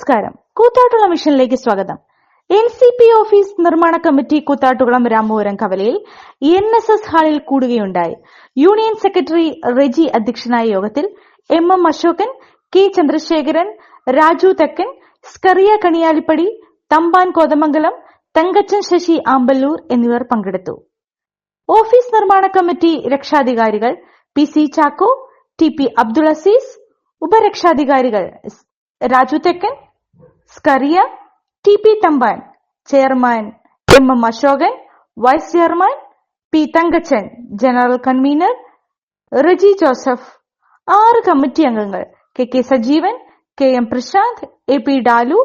നമസ്കാരം. കൂത്താട്ടുകുളം മിഷനിലേക്ക് സ്വാഗതം. എൻ സി പി ഓഫീസ് നിർമ്മാണ കമ്മിറ്റി കൂത്താട്ടുകുളം രാമപുരം കവലയിൽ എൻ എസ് എസ് ഹാളിൽ കൂടുകയുണ്ടായി. യൂണിയൻ സെക്രട്ടറി റെജി അധ്യക്ഷനായ യോഗത്തിൽ M M Ashokan K Chandrasekharan Raju Thekkan Skaria Kaniyalippady Thampan Kothamangalam Thankachan Sasi Amballur എന്നിവർ പങ്കെടുത്തു. ഓഫീസ് നിർമ്മാണ committee രക്ഷാധികാരികൾ P C Chacko T P Abdul Azeez ഉപരക്ഷാധികാരികൾ Raju Thekkan Skaria T P Thampan chairman M M Ashokan vice chairman P Thankachan general convener Reji Joseph. ആറ് committee അംഗങ്ങൾ K K Sajeevan K M Prasanth A P Dalu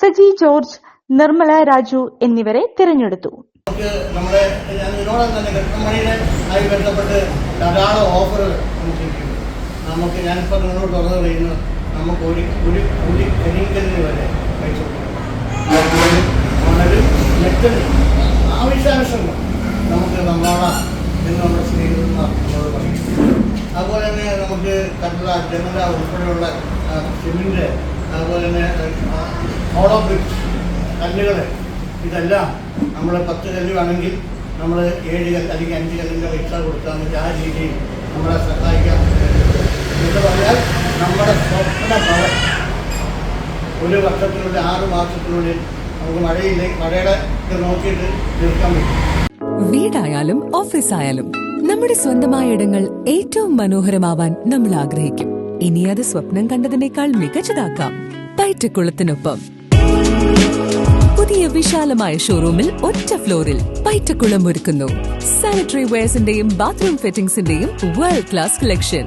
Saji George Nirmala Raju എന്നിവരെ തിരഞ്ഞെടുത്തു. നമുക്ക് നമ്മുടെ ഞാൻ ആയി നമുക്ക് ഞാനിപ്പോൾ നിങ്ങളോട് തുറന്നു പറയുന്നു നമുക്ക് ഒരു ഒരു ഒരു കരിങ്കല്ലിന് വരെ കൊടുക്കണം മെറ്റൽ ആവശ്യാനുസരണം നമുക്ക് നമ്മളാണ് എന്ന് നമ്മുടെ നമ്മളോട് പറയും അതുപോലെ തന്നെ നമുക്ക് കട്ടള ജനല ഉൾപ്പെടെയുള്ള സിമെന്റ് അതുപോലെ തന്നെ ഹോളോ ബ്രിക്സ് കല്ലുകൾ ഇതെല്ലാം നമ്മൾ പത്ത് കല്ല് വേണമെങ്കിൽ നമ്മൾ ഏഴ് കല്ല് അല്ലെങ്കിൽ അഞ്ച് കല്ലിന്റെ പൈസ കൊടുക്കാൻ പറ്റും ആ രീതിയിൽ നമ്മളെ സഹായിക്കാൻ എന്ന് പറഞ്ഞാൽ നമ്മുടെ സ്വപ്ന ഭവൻ ഒരു വർഷത്തിനുള്ളിൽ ആറ് മാസത്തിനുള്ളിൽ നമുക്ക് മഴയില്ലേ. മഴയുടെ നോക്കിയിട്ട് തീർക്കാൻ പറ്റും. വീടായാലും ഓഫീസായാലും നമ്മുടെ സ്വന്തമായ ഇടങ്ങൾ ഏറ്റവും മനോഹരമാവാൻ നമ്മൾ ആഗ്രഹിക്കും. ഇനി അത് സ്വപ്നം കണ്ടതിനേക്കാൾ മികച്ചതാക്കാം പയറ്റക്കുളത്തിനൊപ്പം പുതിയ വിശാലമായ ഷോറൂമിൽ ഒറ്റ ഫ്ലോറിൽ പയറ്റക്കുളം ഒരുക്കുന്നു. സാനിറ്ററി വെയർസിന്റെയും ബാത്റൂം ഫിറ്റിംഗ്സിന്റെയും വേൾഡ് ക്ലാസ് കളക്ഷൻ